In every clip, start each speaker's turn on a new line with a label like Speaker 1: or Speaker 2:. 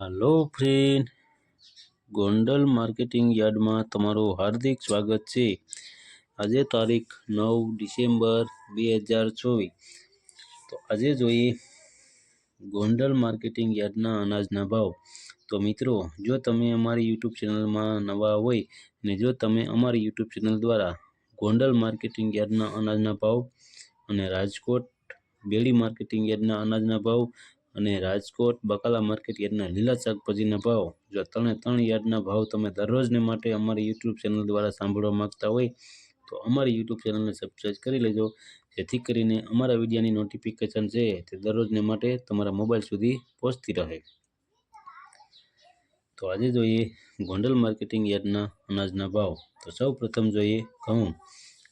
Speaker 1: હાલો friend Gondal marketing યાર્ડમાં તમારું હાર્દિક સ્વાગત છે. આજે તારીખ નવ ડિસેમ્બર બે હજાર ચોવીસ. તો આજે જોઈએ ગોંડલ માર્કેટિંગ યાર્ડના અનાજના ભાવ. તો મિત્રો, જો તમે અમારી યુટ્યુબ ચેનલમાં નવા હોય ને જો તમે અમારી યુટ્યુબ ચેનલ દ્વારા ગોંડલ માર્કેટિંગ યાર્ડના અનાજના ભાવ અને રાજકોટ બેડી માર્કેટિંગ યાર્ડના અનાજના ભાવ અને રાજકોટ બકાલા માર્કેટ યાર્ડના લીલા શાકભાજીના ભાવ. જો ત્રણે ત્રણ યાર્ડના ભાવ તમે દરરોજને માટે અમારી યુટ્યુબ ચેનલ દ્વારા સાંભળવા માંગતા હોય, તો અમારી યુટ્યુબ ચેનલને સબસ્ક્રાઈબ કરી લેજો. જેથી કરીને અમારા વિડીયાની નોટિફિકેશન છે તે દરરોજને માટે તમારા મોબાઈલ સુધી પહોંચતી રહે. તો આજે જોઈએ ગોંડલ માર્કેટિંગ યાર્ડના અનાજના ભાવ. તો સૌ પ્રથમ જોઈએ ઘઉં.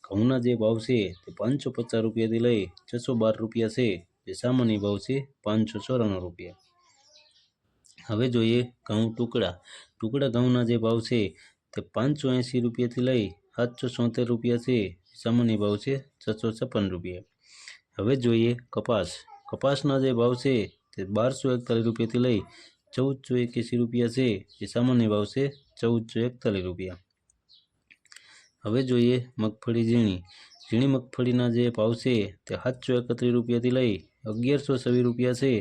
Speaker 1: ઘઉંના જે ભાવ છે તે પાંચસો પચાસ રૂપિયાથી લઈ છસો બાર રૂપિયા છે. જે સામાન્ય ભાવ છે પાંચસો ચોરાણું રૂપિયા. હવે જોઈએ ઘઉં ટુકડા. ટુકડા ઘઉંના જે ભાવ છે તે પાંચસો એંસી રૂપિયાથી લઈ સાતસો સોતેર રૂપિયા છે. સામાન્ય ભાવ છે છસો છપ્પન રૂપિયા. હવે જોઈએ કપાસ. કપાસના જે ભાવ છે તે બારસો એકતાલીસ રૂપિયાથી લઈ ચૌદસો એક્યાસી રૂપિયા છે. જે સામાન્ય ભાવ છે ચૌદસો એકતાલીસ રૂપિયા. હવે જોઈએ મગફળી ઝીણી. ઝીણી મગફળીના જે ભાવ છે તે સાતસો એકત્રીસ રૂપિયાથી લઈ અગિયારસો છવ્વીસ રૂપિયા છે.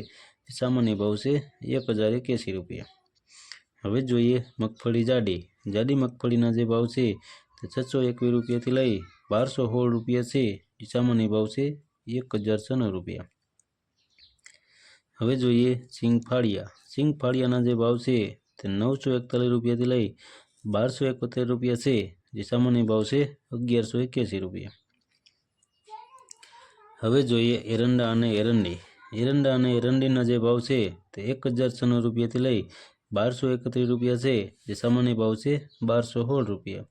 Speaker 1: સામાન્ય ભાવ છે એક હજાર એક્યાસી રૂપિયા. હવે જોઈએ મગફળી જાડી. જાડી મગફળીના જે ભાવ છે તે છસો એકવીસ રૂપિયાથી લઈ બારસો સોળ રૂપિયા છે. એ સામાન્ય ભાવ છે એક હજાર છન્નું રૂપિયા. હવે જોઈએ સિંગ ફાળિયા ફાળિયાના જે ભાવ છે તે નવસો એકતાલીસ રૂપિયાથી લઈ બારસો એકોતેર રૂપિયા છે. જે સામાન્ય ભાવ છે અગિયારસો એક્યાસી રૂપિયા. હવે જોઈએ એરંડા અને એરંડી. એરંડા અને એરંડીના જે ભાવ છે તે એક હજાર છન્નું રૂપિયાથી લઈ બારસો એકત્રીસ રૂપિયા છે. જે સામાન્ય ભાવ છે બારસો સોળ રૂપિયા.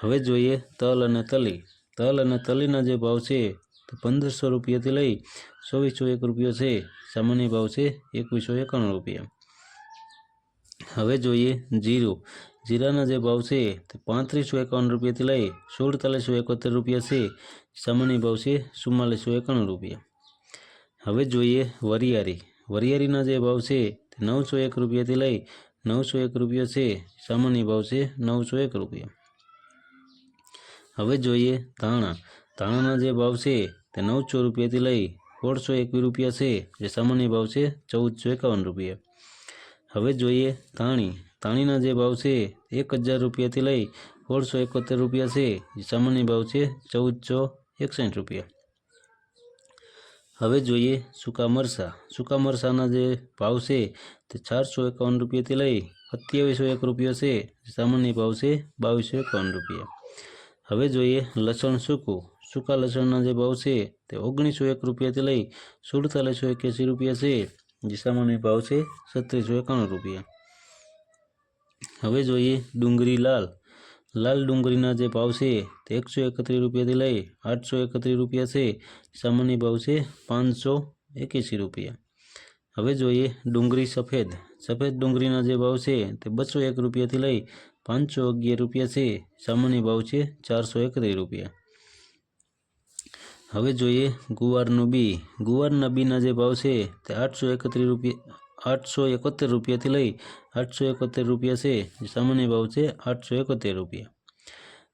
Speaker 1: હવે જોઈએ તલ અને તલી. તલ અને તલીના જે ભાવ છે તે પંદરસો રૂપિયાથી લઈ ચોવીસો એક રૂપિયો છે. સામાન્ય ભાવ છે એકવીસો એકાણું રૂપિયા. હવે જોઈએ જીરું. જીરાના જે ભાવ છે તે પાંત્રીસો એકાવન રૂપિયાથી લઈ સુડતાલીસો એકોતેર રૂપિયા છે. સામાન્ય ભાવ છે ચુમ્માલીસો એકાણું રૂપિયા. હવે જોઈએ વરિયાળી. વરિયારીના જે ભાવ છે તે નવસો એક રૂપિયાથી લઈ નવસો એક રૂપિયા છે. સામાન્ય ભાવ છે નવસો એક રૂપિયા. હવે જોઈએ ધાણા. ધાણાના જે ભાવ છે તે નવસો રૂપિયાથી લઈ સોળસો એકવીસ રૂપિયા છે. જે સામાન્ય ભાવ છે ચૌદસો એકાવન રૂપિયા. હવે જોઈએ ધાણી. ધાણીના જે ભાવ છે, એક હજાર રૂપિયાથી લઈ સોળસો એકોતેર રૂપિયા છે સામાન્ય ભાવ છે, ચૌદસો એકસઠ રૂપિયા. હવે જોઈએ સૂકા મરસા. સૂકા મરસાના જે ભાવ છે, તે ચારસો એકાવન રૂપિયાથી લઈ સત્યાવીસો એક રૂપિયા છે સામાન્ય ભાવ છે, બાવીસો એકાવન રૂપિયા. હવે જોઈએ લસણ સૂકું. સૂકા લસણના જે ભાવ છે, તે ઓગણીસો એક રૂપિયાથી લઈ સુડતાલીસો એક્યાસી રૂપિયા છે, જે સામાન્ય ભાવ છે સત્રીસો એકાણું રૂપિયા. હવે જોઈએ ડુંગળી લાલ. લાલ ડુંગળીના જે ભાવ છે તે એકસો એકત્રીસ રૂપિયાથી લઈ આઠસો એકત્રીસ રૂપિયા છે. સામાન્ય ભાવ છે પાંચસો એક્યાસી રૂપિયા. હવે જોઈએ ડુંગળી સફેદ. સફેદ ડુંગળીના જે ભાવ છે તે બસો એક રૂપિયાથી લઈ પાંચસો અગિયાર રૂપિયા છે. સામાન્ય ભાવ છે ચારસો એકત્રીસ રૂપિયા. હવે જોઈએ ગુવારનું બી. ગુવારના બીના જે ભાવ છે તે આઠસો એકત્રીસ રૂપિયા આઠસો એકોતેર રૂપિયાથી લઈ આઠસો એકોતેર રૂપિયા છે. સામાન્ય ભાવ છે આઠસો એકોતેર રૂપિયા.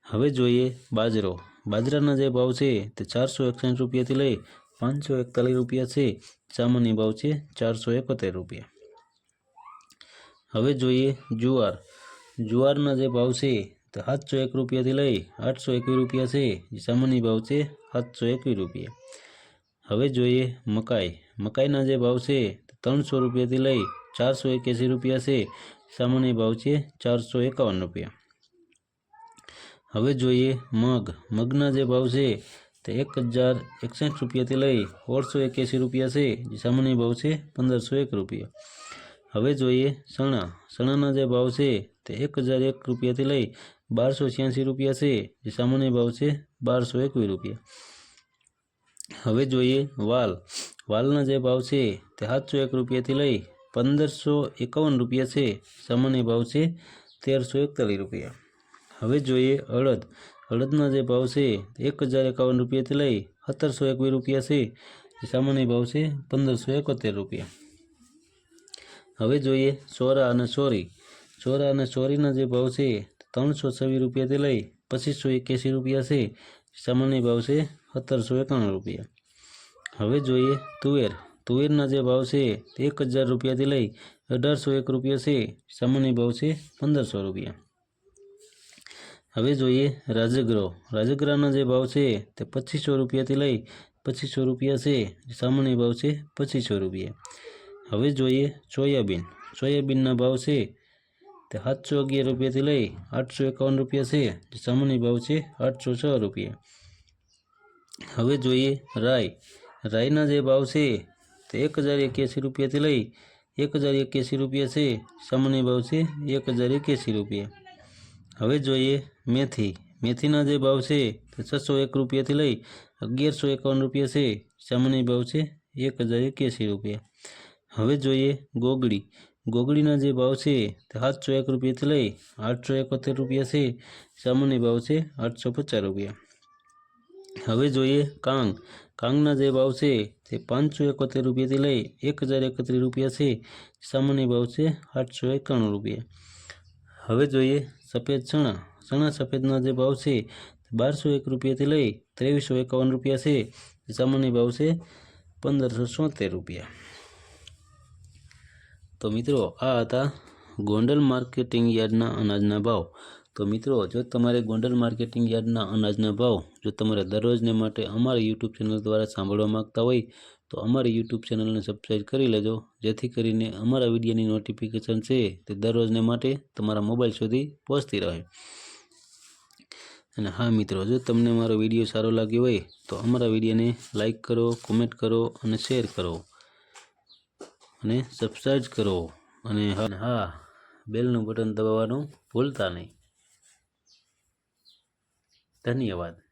Speaker 1: હવે જોઈએ બાજરો. બાજરાના જે ભાવ છે તે ચારસો એકસઠ રૂપિયાથી લઈ પાંચસો એકતાલીસ રૂપિયા છે. સામાન્ય ભાવ છે ચારસો એકોતેર રૂપિયા. હવે જોઈએ જુવાર. જુવારના જે ભાવ છે તે સાતસો એક રૂપિયાથી લઈ આઠસો એકવીસ રૂપિયા છે. સામાન્ય ભાવ છે સાતસો એકવીસ રૂપિયા. હવે જોઈએ મકાઈ. મકાઈના જે ભાવ છે ત્રણસો રૂપિયાથી લઈ ચારસો એક્યાસી રૂપિયા છે. સામાન્ય ભાવ છે ચારસો એકાવન રૂપિયા. હવે જોઈએ મગ. મગના જે ભાવ છે તે એક હજાર એકસઠ રૂપિયાથી લઈ ઓળસો એક્યાસી રૂપિયા છે. જે સામાન્ય ભાવ છે પંદરસો એક રૂપિયા. હવે જોઈએ ચણા ચણાના જે ભાવ છે તે એક હજાર એક રૂપિયાથી લઈ બારસો છ્યાસી રૂપિયા છે. જે સામાન્ય ભાવ છે બારસો એકવીસ રૂપિયા. હવે જોઈએ વાલ. વાલના જે ભાવ છે તે સાતસો એક રૂપિયાથી લઈ પંદરસો એકાવન રૂપિયા છે. સામાન્ય ભાવ છે તેરસો એકતાલીસ રૂપિયા. હવે જોઈએ અડદ. અડદના જે ભાવ છે એક હજાર એકાવન રૂપિયાથી લઈ સત્તરસો એકવીસ રૂપિયા છે. સામાન્ય ભાવ છે પંદરસો એકોતેર રૂપિયા. હવે જોઈએ સોરા અને સોરી. સોરા અને સોરીના જે ભાવ છે ત્રણસો છવ્વીસ રૂપિયાથી લઈ પચીસો એક્યાસી રૂપિયા છે. સામાન્ય ભાવ છે સત્તરસો એકાણું રૂપિયા. હવે જોઈએ, તુવેર. તુવેરના જે ભાવ છે, એક હજાર રૂપિયાથી લઈ અઢારસો એક રૂપિયા છે. સામાન્ય ભાવ છે પંદરસો રૂપિયા. હવે જોઈએ રાજગરો રાજગરાના જે ભાવ છે, તે પચીસો રૂપિયાથી લઈ પચીસો રૂપિયા છે. સામાન્ય ભાવ છે પચીસો રૂપિયા. હવે જોઈએ સોયાબીન. સોયાબીનના ભાવ છે, તે સાતસો અગિયાર રૂપિયાથી લઈ આઠસો એકાવન રૂપિયા છે. જે સામાન્ય ભાવ છે આઠસો છ રૂપિયા. હવે જોઈએ રાઈ. રાઈના જે ભાવ છે તે એક હજાર એક્યાસી રૂપિયાથી લઈ એક હજાર એક્યાસી રૂપિયા છે સામાન્ય ભાવ છે એક હજાર એક્યાસી રૂપિયા હવે જોઈએ મેથી મેથીના જે ભાવ છે તે છસો એક રૂપિયાથી લઈ અગિયારસો એકાવન રૂપિયા છે સામાન્ય ભાવ છે એક હજાર એક્યાસી રૂપિયા હવે જોઈએ ગોગડી ગોગડીના જે ભાવ છે તે સાતસો એક રૂપિયાથી લઈ આઠસો એકોતેર રૂપિયા છે સામાન્ય ભાવ છે આઠસો પચાસ રૂપિયા હવે જોઈએ કાંગ કાંગના જે ભાવ છે તે પાંચસો એકોતેર રૂપિયાથી લઈ એક હજાર એકત્રીસ રૂપિયા છે. સામાન્ય ભાવ છે આઠસો એકાણું રૂપિયા. હવે જોઈએ સફેદ ચણા. ચણા સફેદના જે ભાવ છે બારસો એક રૂપિયાથી લઈ ત્રેવીસો એકાવન રૂપિયા છે. સામાન્ય ભાવ છે પંદરસો સોતેર રૂપિયા. તો મિત્રો આ હતા ગોંડલ માર્કેટિંગ યાર્ડના અનાજના ભાવ. તો મિત્રો, જો તમારે ગોંડલ માર્કેટિંગ યાર્ડના અનાજના ભાવ જો તમારે દરરોજને માટે અમારી યુટ્યુબ ચેનલ દ્વારા સાંભળવા માગતા હોય, તો અમારી યુટ્યુબ ચેનલને સબસ્ક્રાઈબ કરી લેજો. જેથી કરીને અમારા વિડીયોની નોટિફિકેશન છે તે દરરોજને માટે તમારા મોબાઈલ સુધી પહોંચતી રહે. અને હા મિત્રો, જો તમને મારો વીડિયો સારો લાગ્યો હોય, તો અમારા વિડીયોને લાઇક કરો, કોમેન્ટ કરો અને શેર કરો. અને સબસ્ક્રાઈબ કરો. અને હા, બેલનું બટન દબાવવાનું ભૂલતા નહીં. ધન્યવાદ.